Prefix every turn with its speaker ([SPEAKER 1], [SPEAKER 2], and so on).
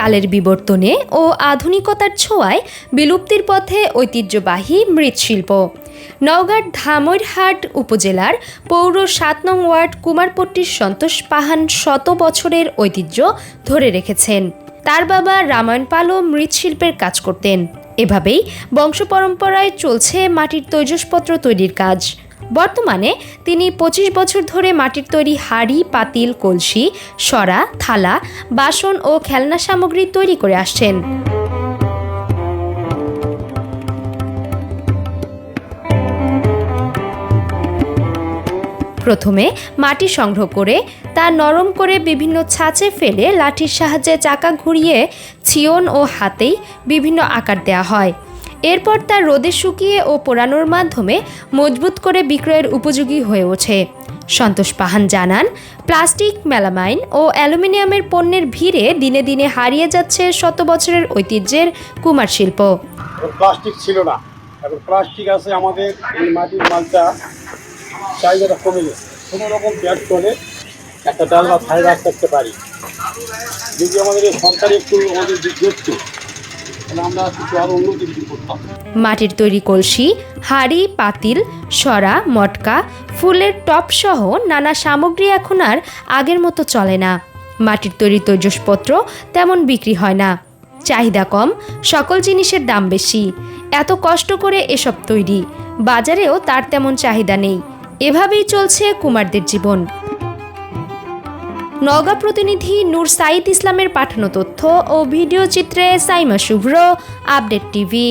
[SPEAKER 1] কালের বিবর্তনে ও আধুনিকতার ছোঁয়ায় বিলুপ্তির পথে ঐতিহ্যবাহী মৃৎশিল্প। নওগাঁর ধামইরহাট উপজেলার পৌর সাত নং ওয়ার্ড কুমারপট্টির সন্তোষ পাহান শত বছরের ঐতিহ্য ধরে রেখেছেন। তার বাবা রামায়ণ পালও মৃৎশিল্পের কাজ করতেন। এভাবেই বংশপরম্পরায় চলছে মাটির তৈজসপত্র তৈরির কাজ। বর্তমানে তিনি পঁচিশ বছর ধরে মাটির তৈরি হাড়ি, পাতিল, কলসি, সরা, থালা, বাসন ও খেলনা সামগ্রী তৈরি করে আসছেন। প্রথমে মাটি সংগ্রহ করে, তা নরম করে বিভিন্ন ছাঁচে ফেলে লাঠির সাহায্যে চাকা ঘুরিয়ে ছিয়ন ও হাতেই বিভিন্ন আকার দেওয়া হয়। এরপর তা রোদে শুকিয়ে ও পোড়ানোর মাধ্যমে মজবুত করে বিক্রয়ের উপযোগী হয়ে ওঠে। সন্তোষ পাহান জানান, প্লাস্টিক, মেলামাইন ও অ্যালুমিনিয়ামের পণ্যের ভিড়ে দিনে দিনে হারিয়ে যাচ্ছে শত বছরের ঐতিহ্যের কুমার শিল্প।
[SPEAKER 2] প্লাস্টিক ছিল না। এখন প্লাস্টিক আছে আমাদের এই মাটির মালটা চাহিদাটা কমে গেছে। কোনো রকম ব্যাগ করে একটা ডাল বা থাই রাখ করতে পারি। যদি আমাদের এই সরকারি একটু আমাদের দেখতো
[SPEAKER 1] মাটির তৈরি কলসি, হাড়ি, পাতিল, সরা, মটকা, ফুলের টপ সহ নানা সামগ্রী এখন আর আগের মতো চলে না। মাটির তৈরি তৈজসপত্র তেমন বিক্রি হয় না। চাহিদা কম, সকল জিনিসের দাম বেশি। এত কষ্ট করে এসব তৈরি। বাজারেও তার তেমন চাহিদা নেই। এভাবেই চলছে কুমারদের জীবন। নওগাঁ প্রতিনিধি নূর সাইদ ইসলামের পাঠানো তথ্য ও ভিডিও চিত্রে সাইমা শুভ্র আপডেট টিভি।